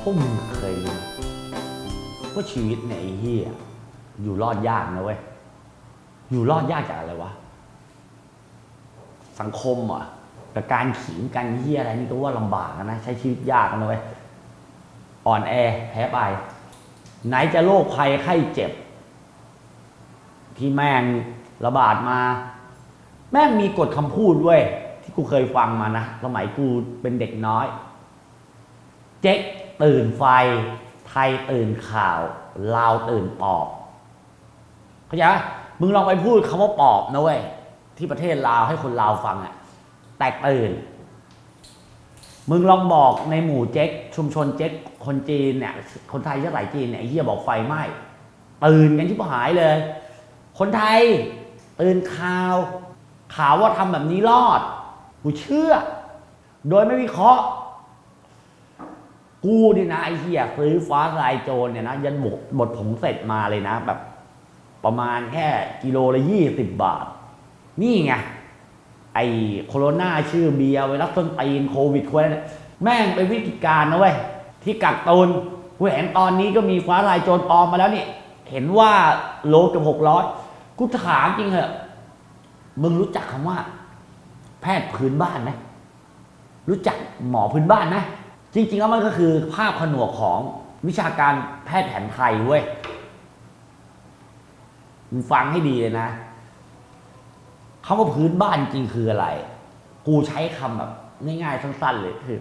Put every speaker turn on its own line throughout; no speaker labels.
พวกมึงเคยรู้ไหมว่าชีวิตเนี่ยไอ้เฮียอยู่รอดยากนะเว้ย อยู่รอดยากจากอะไรวะ สังคมเหรอะกับการขิงกันเฮียอะไรนี่ก็ว่าลำบากนะ ใช้ชีวิตยากนะเว้ย อ่อนแอแพ้ไป ไหนจะโรคภัยไข้เจ็บ ที่แม่ง ระบาดมา แม่งมีกฎคำพูดเว้ยที่กูเคยฟังมานะสมัยกูเป็นเด็กน้อย เจ๊กตื่นไฟ ไทยตื่นข่าวลาวตื่นปอบเข้าใจปะมึงลองไปพูดคำว่าปอบนะเว้ยที่ประเทศลาวให้คนลาวฟังอะแตกตื่น มึงลองบอกในหมู่เจ๊กชุมชนเจ๊กคนจีนเนี่ย คนไทยเชื้อสายจีนเนี่ยไอ้เหี้ยบอกไฟไหม้ตื่นกันชิบหายเลย คนไทย ตื่นข่าว ข่าวว่าทำแบบนี้รอด กูเชื่อ โดยไม่วิเคราะห์ กูนี่นะไอ้เหี้ยซื้อฟ้าลายโจรเนี่ยนะยันบดบดผงเสร็จมาเลยนะแบบ ประมาณแค่กิโลละยี่สิบบาท นี่ไงไอ้โคโรนาชื่อเบียร์ไวรัสต้นตีนโควิดควายเนี่ยแม่งเป็นวิธีการนะเว้ย ที่กักตุนกูเห็นตอนนี้ก็มีฟ้าลายโจรปลอมมาแล้วนี่ เห็นว่าโลกับหกร้อย กูถามจริงเหอะมึงรู้จักคำว่า แพทย์พื้นบ้านไหมรู้จักหมอพื้นบ้านไหมจริง ๆ แล้วมันก็คือภาพผนวกของวิชาการแพทย์แผนไทยเว้ยมึงฟังให้ดีเลยนะคำว่าพื้นบ้านจริงคืออะไร กูใช้คำแบบง่ายๆสั้น ๆ เลยคือ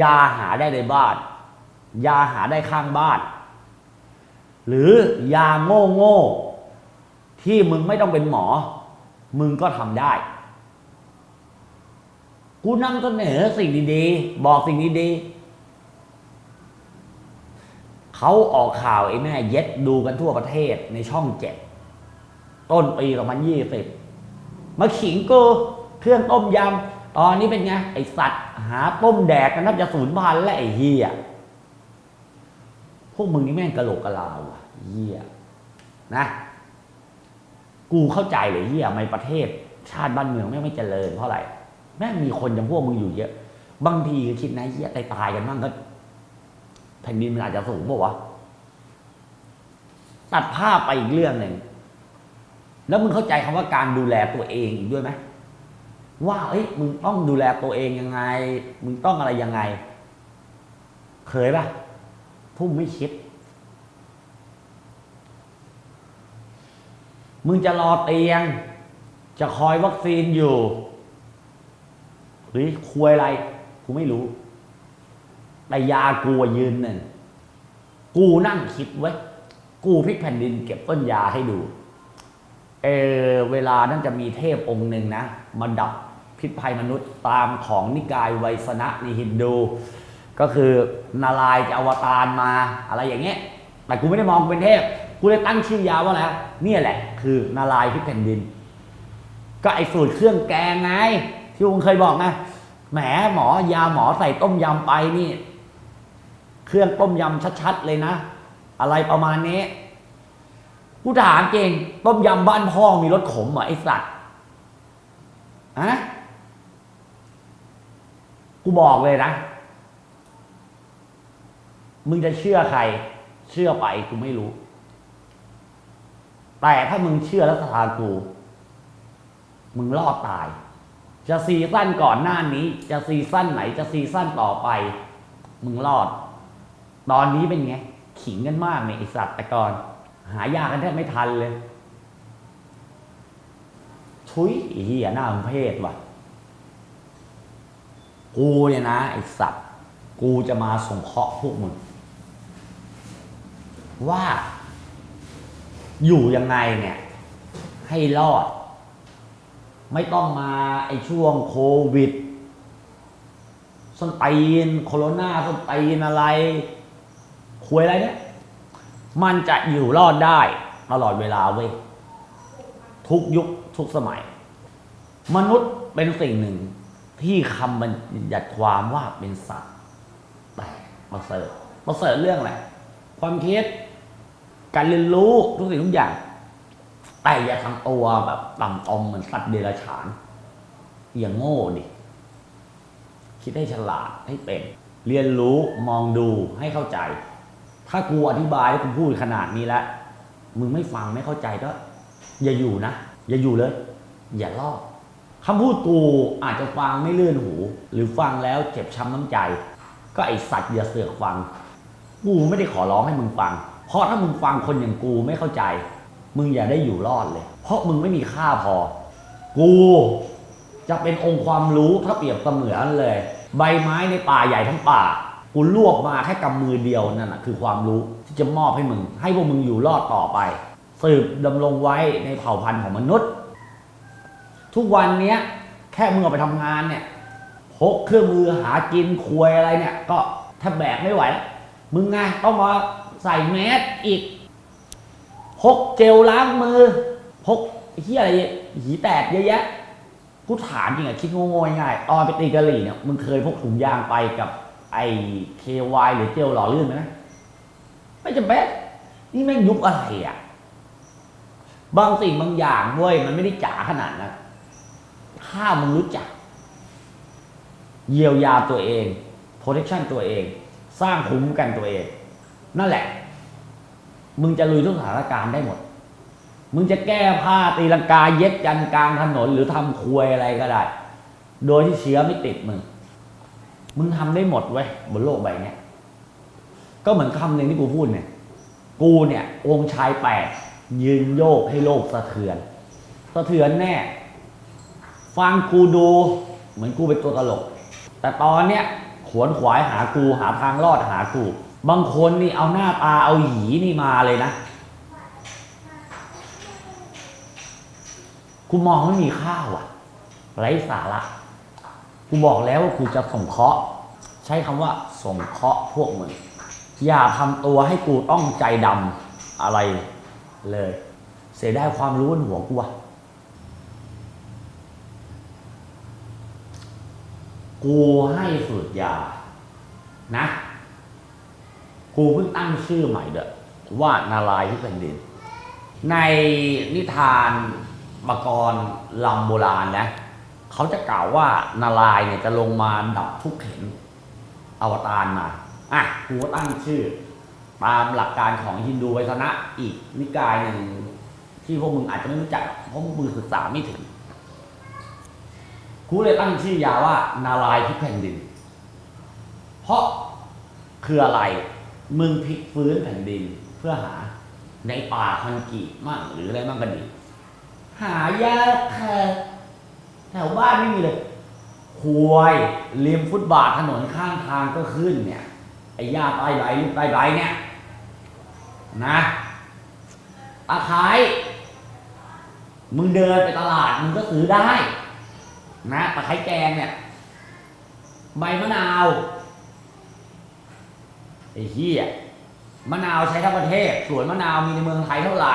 ยาหาได้ในบ้าน ยาหาได้ข้างบ้าน หรือยาโง่โง่ ที่มึงไม่ต้องเป็นหมอ มึงก็ทำได้ กูนำเสนอสิ่งดีๆ บอกสิ่งดีๆเขาออกข่าวไอ้แม่เย็ดดูกันทั่วประเทศในช่องเจ็ดต้นปี2020 มาขิงกูเครื่องต้มยำตอนนี้เป็นไง ไอสัตว์ หาต้มแดกกันนับจะสูญพันธุ์และไอเฮียพวกมึงนี่แม่งกะโหลกกะลาวะเฮียนะ กูเข้าใจเลยเฮียในประเทศ ชาติบ้านเมืองแม่ไม่เจริญเพราะอะไรแม่งมีคนอย่างพวกมึงอยู่เยอะ บางทีคิดนะเฮียตายตายๆกันบ้างก็แผ่นดินมันอาจจะสูงป่าวะตัดภาพไปอีกเรื่องหนึ่งแล้วมึงเข้าใจคำว่าการดูแลตัวเองอีกด้วยไหมว่าเอ้ยมึงต้องดูแลตัวเองยังไง มึงต้องอะไรยังไง เคยปะพวกมึงไม่คิด มึงจะรอเตียง จะคอยวัคซีนอยู่เฮ้ยคุยอะไรกูไม่รู้ แต่ยากูยืนหนึ่งกูนั่งคิดไว้กูพลิกแผ่นดินเก็บต้นยาให้ดูเออเวลานั้นจะมีเทพองค์หนึ่งนะมาดับพิษภัยมนุษย์ตามของนิกายไวยสนะในฮินดู ก็คือ นารายจะอวตารมาอะไรอย่างเงี้ยแต่กูไม่ได้มองเป็นเทพ กูเลยตั้งชื่อยาวว่าอะไรเนี่ยแหละ คือนารายณ์พิษแผ่นดิน ก็ไอ้สูตรเครื่องแกงไง ที่ลุงเคยบอกนะแหมหมอยาหมอใส่ต้มยำไปนี่ เครื่องต้มยำชัดๆเลยนะ อะไรประมาณนี้กูถามจริงต้มยำบ้านพ่อมีรสขมเหรอไอสัตว์อะกูบอกเลยนะ มึงจะเชื่อใคร เชื่อไปกูไม่รู้ แต่ถ้ามึงเชื่อแล้วศรัทธากู มึงรอดตาย จะซีซั่นก่อนหน้านี้ จะซีซั่นไหน จะซีซั่นต่อไป มึงรอด ตอนนี้เป็นไง ขิงกันมากเนี่ยไอสัตว์แต่ก่อน หายากันแทบไม่ทันเลยชุยอ้เหี้ยหน้ามึงเพศว่ะ กูเนี่ยนะไอสัตว์ กูจะมาส่งเคราะห์พวกมึงว่า อยู่ยังไงเนี่ย ให้รอด ไม่ต้องมาไอช่วงโควิดส้นตีนโคโรนาส้นตีนอะไรคุยอะไรเนี่ย มันจะอยู่รอดได้ตลอดเวลาเว้ยทุกยุคทุกสมัย มนุษย์เป็นสิ่งหนึ่งที่คำบัญญัติความว่าเป็นสัตว์แต่ประเสริฐประเสริฐเรื่องอะไรความคิด การเรียนรู้ทุกสิ่งทุกอย่าง แต่อย่าทำตัวแบบต่ำตมเหมือนสัตว์เดรัจฉาน อย่างโง่ดิ คิดให้ฉลาดให้เป็น เรียนรู้มองดูให้เข้าใจ ถ้ากูอธิบายแล้วกูพูดขนาดนี้แล้วมึงไม่ฟังไม่เข้าใจก็ อย่าอยู่นะ อย่าอยู่เลย อย่าลอกคำพูดกูอาจจะฟังไม่เลื่อนหู หรือฟังแล้วเจ็บช้ำน้ำใจ ก็ไอสัตว์อย่าเสือกฟัง กูไม่ได้ขอร้องให้มึงฟัง เพราะถ้ามึงฟังคนอย่างกูไม่เข้าใจ มึงอย่าได้อยู่รอดเลย เพราะมึงไม่มีค่าพอ กูจะเป็นองค์ความรู้ถ้าเปรียบเสมือนเลย ใบไม้ในป่าใหญ่ทั้งป่า กูรวบมาแค่กำมือเดียวนั่นแหะคือความรู้ที่จะมอบให้มึง ให้พวกมึงอยู่รอดต่อไป สืบดำรงไว้ในเผ่าพันธุ์ของมนุษย์ ทุกวันนี้แค่มึงออกไปทำงานเนี่ยพกเครื่องมือหากินควยอะไรเนี่ย ก็แทบแบกไม่ไหวแล้วมึงไงต้องมา ใส่แมสอีกพกเจลล้างมือพกไอ้ที่อะไรหีแตกเยอะแยะกูถามจริงอะคิดโง่ๆง่ายๆตอนไปตีกะหรี่เนี่ยมึงเคยพกถุงยางไปกับไอเควายหรือเจลหล่อลื่นไหมไม่จำเป็นนี่แม่งยุคอะไรอะบางสิ่งบางอย่างเว้ยมันไม่ได้จ๋าขนาดนั้นถ้ามึงรู้จัก เยียวยาตัวเอง protection ตัวเอง สร้างคุ้มกันตัวเอง นั่นแหละ มึงจะลุยทุกสถานการณ์ได้หมด มึงจะแก้ผ้าตีลังกาเย็ดยันกลางถนนหรือทำควยอะไรก็ได้ โดยที่เชื้อไม่ติดมึง มึงทำได้หมดเว้ยบนโลกใบนี้ก็เหมือนคำหนึ่งที่กูพูดเนี่ย กูเนี่ย องค์ชายแปดยืนโยกให้โลกสะเทือน สะเทือนแน่ ฟังกูดู เหมือนกูเป็นตัวตลก แต่ตอนเนี้ยขวนขวายหากูหาทางรอดหากู บางคนนี่เอาหน้าตาเอาหยีนี่มาเลยนะ กูมองไม่มีค่าว่ะไร้สาระกูบอกแล้วว่ากูจะสงเคราะห์ใช้คำว่าสงเคราะห์พวกมึงอย่าทำตัวให้กูต้องใจดำอะไรเลย เสียได้ความรู้บนหัวกูวะกูให้สูตรยานะ กูเพิ่งตั้งชื่อใหม่เด้อว่านารายณ์ที่แผ่นดิน ในนิทานมกรลำโบราณนะเขาจะกล่าวว่านารายเนี่ยจะลงมาดับทุกข์เข็นอวตารมาอะกูก็ตั้งชื่อ ตามหลักการของฮินดูไวยธนะอีกนิกายหนึ่งที่พวกมึงอาจจะไม่รู้จักเพราะพวกมึงศึกษาไม่ถึงกูเลยตั้งชื่อยาว่า นารายที่แผ่นดิน เพราะคืออะไร มึงพลิกฟื้นแผ่นดินเพื่อหาในป่าคอนกรีตมั่งหรืออะไรมั่งก็ดี หายากค่ะแถวบ้านไม่มีเลยควยริมฟุตบาทถนนข้างทางก็ขึ้นเนี่ย ไอ้หญ้าใต้ใบใต้ใบเนี่ย นะตะไคร้มึงเดินไปตลาดมึงก็ซื้อได้ นะตะไคร้แกงเนี่ย ใบมะนาว ไอ้เหี้ยมะนาวใช้ทั้งประเทศ สวนมะนาวมีในเมืองไทยเท่าไหร่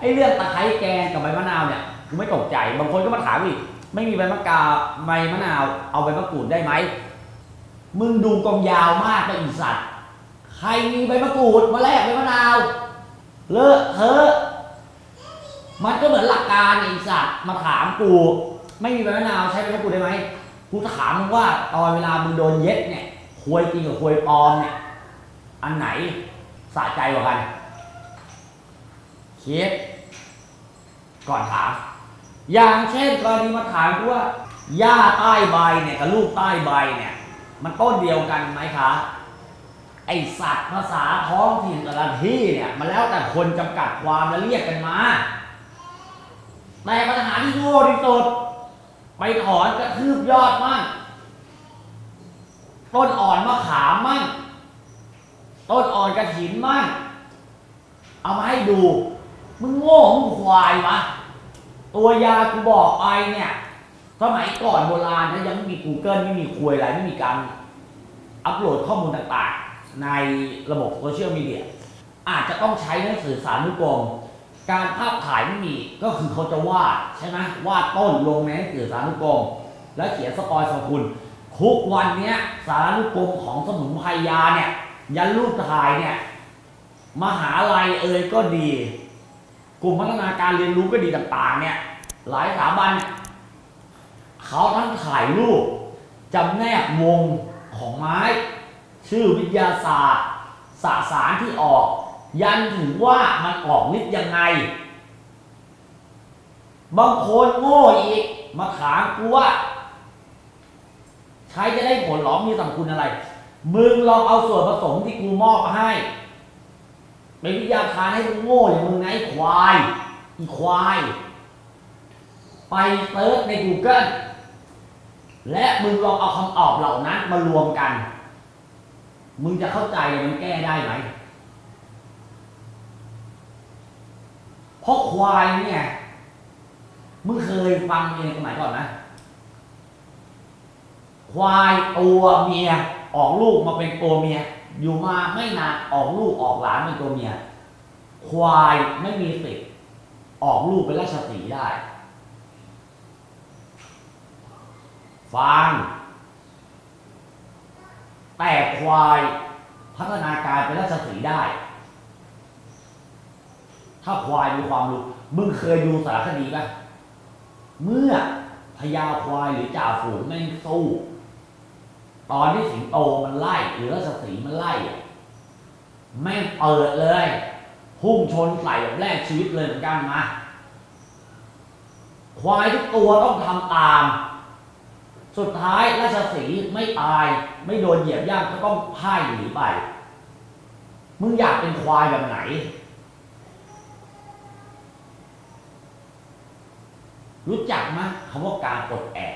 ไอ้เรื่องตะไคร้แกงกับใบมะนาวเนี่ยกูไม่ตกใจ บางคนก็มาถามอีก ไม่มีใบมะกาใบมะนาว เอาใบมะกรูดได้ไหม มึงดูกองยาวมากไปอีสัตว์ ใครมีใบมะกรูดมาแลกใบมะนาว เลอะเทอะมันก็เหมือนหลักการไอ้สัตว์มาถามกู ไม่มีใบมะนาวใช้ใบมะกรูดได้ไหม กูถามมึงว่าตอนเวลามึงโดนเย็ดเนี่ย ควยจริงกับควยปลอมเนี่ยอันไหนสะใจกว่ากันคิดก่อนถาม อย่างเช่นกรณีมาถามกูว่าหญ้าใต้ใบเนี่ยกับลูกใต้ใบเนี่ยมันต้นเดียวกันไหมคะไอสัตว์ภาษาท้องถิ่นแต่ละที่เนี่ยมันแล้วแต่คนจำกัดความและเรียกกันมาแต่ปัญหาที่โง่ที่สุดไปถอนกระทืบยอดมั่ง ต้นอ่อนมะขามมั่งต้นอ่อนกระถินมั่งเอามาให้ดู มึงโง่มึงควายวะตัวยากูบอกไปเนี่ยสมัยก่อนโบราณนะยังไม่มี Google ไม่มีคุยอะไรไม่มีการอัปโหลดข้อมูลต่างๆ ในระบบโซเชียลมีเดียอาจจะต้องใช้หนังสือสารนุกรมการภาพถ่ายไม่มีก็คือเขาจะวาดใช่ไหมวาดต้นลงในหนังสือสารนุกรมแล้วเขียนสปอยสรรพคุณ ทุกวันเนี้ยสารานุกรมของสมุนไพรยาเนี่ย ยันรูปถ่ายเนี่ย มหาลัยเอ่ยก็ดี กลุ่มพัฒนาการเรียนรู้ก็ดีต่าง ๆ เนี่ย หลายสถาบันเนี่ยเขาทั้งถ่ายรูปจำแนกวงของไม้ ชื่อวิทยาศาสตร์สสารที่ออก ยันถึงว่ามันออกฤทธิ์ยังไง บางคนโง่อีก มาถามกูว่า ใช้จะได้ผลหรอมีสรรพคุณอะไร มึงลองเอาส่วนผสมที่กูมอบให้เป็นวิทยาทานให้มึงโง่อย่างมึงไงควายอีควาย ไปเติร์ชใน Google และมึงลองเอาคำตอบเหล่านั้นมารวมกัน มึงจะเข้าใจมันแก้ได้ไหมเพราะควายเนี่ย มึงเคยฟังเองสมัยก่อนนะ ควายตัวเมียออกลูกมาเป็นตัวเมีย อยู่มาไม่นานออกลูกออกหลานเป็นตัวเมีย ควายไม่มีสิทธิ์ออกลูกเป็นราชสีได้ ฟัง แต่ควายพัฒนาการเป็นราชสีได้ ถ้าควายมีความรู้ มึงเคยดูสารคดีปะเมื่อพญาควายหรือจ่าฝูงแม่งสู้ ตอนที่สิงโตมันไล่หรือราชสีมันไล่แม่งเปิดเลยพุ่งชนใส่แบบแรกชีวิตเลยเหมือนกันมาควายทุกตัวต้องทำตาม สุดท้ายราชสีไม่ตาย ไม่โดนเหยียบย่ำก็ต้องพ่ายหนีไป มึงอยากเป็นควายแบบไหน รู้จักไหมคำว่าการปลดแอก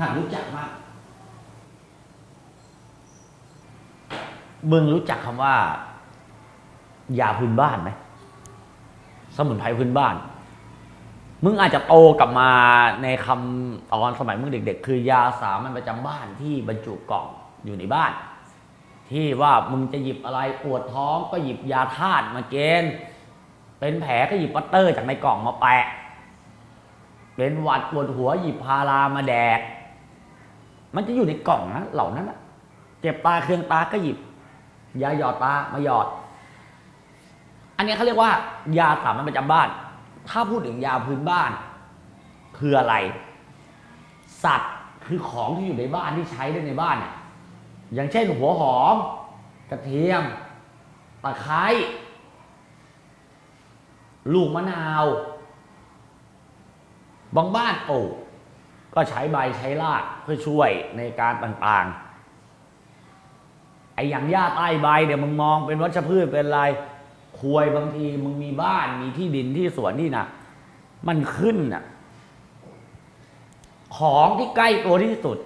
หากรู้จักมาก มึงรู้จักคำว่า ยาพื้นบ้านไหมสมุนไพรพื้นบ้าน มึงอาจจะโตกลับมาในคำตอนสมัยมึงเด็ก ๆ คือยาสามัญประจำบ้านที่บรรจุกล่องอยู่ในบ้าน ที่ว่ามึงจะหยิบอะไรปวดท้องก็หยิบยาธาตุมาเกณฑ์เป็นแผลก็หยิบปัตเตอร์จากในกล่องมาแปะ เป็นหวัดปวดหัวหยิบพารามาแดก มันจะอยู่ในกล่องนะเหล่านั้นนะเจ็บตาเคืองตาก็หยิบยาหยอดตามาหยอด อันนี้เขาเรียกว่า ยาสามัญประจำบ้าน ถ้าพูดถึงยาพื้นบ้านคืออะไร สัตว์คือของที่อยู่ในบ้านที่ใช้ได้ในบ้านเนี่ยอย่างเช่นหัวหอม กระเทียมตะไคร้ลูกมะนาว บางบ้านปลู ก็ใช้ใบใช้รากเพื่อช่วยในการต่างๆ ไอ้อย่างหญ้าใต้ใบเดี๋ยวมึงมองเป็นวัชพืชเป็นอะไรควยบางทีมึงมีบ้านมีที่ดินที่สวนที่นะมันขึ้นน่ะของที่ใกล้ตัวที่สุด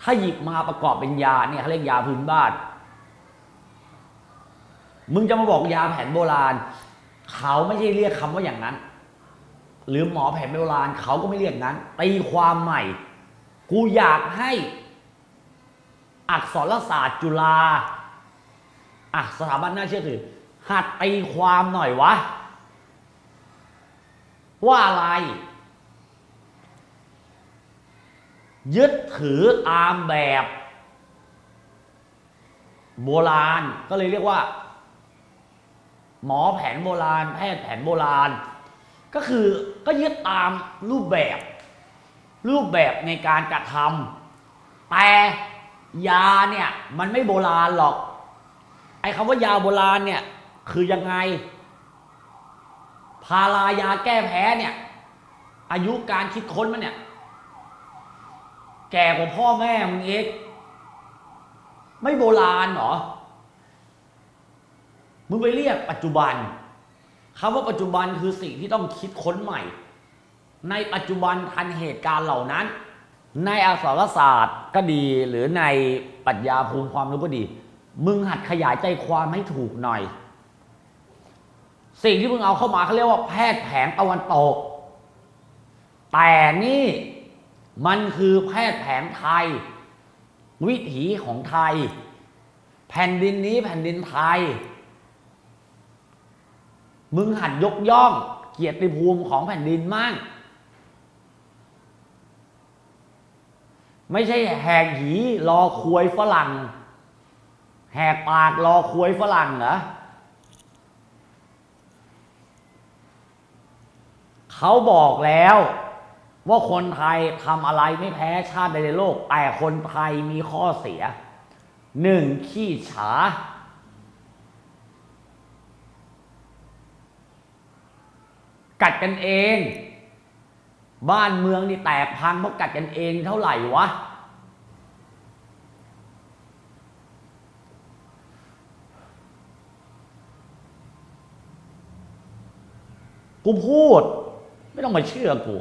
ถ้าหยิบมาประกอบเป็นยาเนี่ยเขาเรียกยาพื้นบ้าน มึงจะมาบอกยาแผนโบราณ เขาไม่ใช่เรียกคำว่าอย่างนั้น หรือหมอแผนโบราณเขาก็ไม่เรียกนั้นตีความใหม่ กูอยากให้อักษรศาสตร์จุฬาอะสถาบันน่าเชื่อถือ หัดตีความหน่อยวะ ว่าอะไร ยึดถือตามแบบ โบราณก็เลยเรียกว่า หมอแผนโบราณ แพทย์แผนโบราณ ก็คือ ก็ยึดตามรูปแบบ รูปแบบในการกระทำแต่ยาเนี่ยมันไม่โบราณหรอก ไอ้คำว่ายาโบราณเนี่ยคือยังไง พารายาแก้แพ้เนี่ย อายุการคิดค้นมันเนี่ย แก่กว่าพ่อแม่มึงเองไม่โบราณหรอ มึงไปเรียกปัจจุบัน คำว่าปัจจุบันคือสิ่งที่ต้องคิดค้นใหม่ ในปัจจุบันทันเหตุการณ์เหล่านั้น ในอักษรศาสตร์ก็ดีหรือในปรัชญาภูมิความรู้ก็ดี มึงหัดขยายใจความให้ถูกหน่อย สิ่งที่มึงเอาเข้ามาเขาเรียกว่าแพทย์แผนตะวันตก แต่นี่มันคือแพทย์แผนไทย วิถีของไทย แผ่นดินนี้แผ่นดินไทย มึงหัดยกย่อง เกียรติภูมิของแผ่นดินมั่งไม่ใช่แหกหีรอควยฝรั่ง แหกปากรอคุยฝรั่งเหรอเขาบอกแล้วว่าคนไทยทำอะไรไม่แพ้ชาติใดในโลก แต่คนไทยมีข้อเสียหนึ่งขี้ฉา กัดกันเอง บ้านเมืองนี่แตกพังเพราะกัดกันเองเท่าไหร่วะกูพูด ไม่ต้องมาเชื่อกู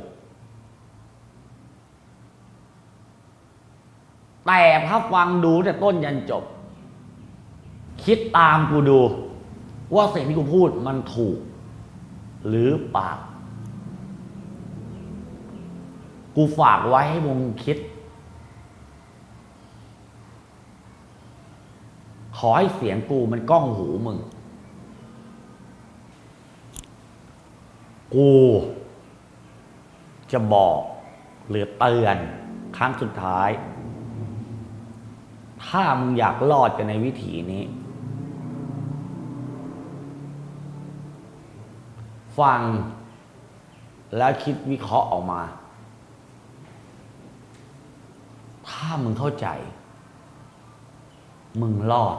แต่ถ้าฟังดูแต่ต้นยันจบ คิดตามกูดู ว่าสิ่งที่กูพูดมันถูก หรือปล่ากูฝากไว้ให้มึงคิด ขอให้เสียงกูมันก้องหูมึง กู จะบอกหรือเตือนครั้งสุดท้าย ถ้ามึงอยากรอดกันในวิถีนี้ ฟัง แล้วคิดวิเคราะห์ออกมา ถ้ามึงเข้าใจ มึงรอด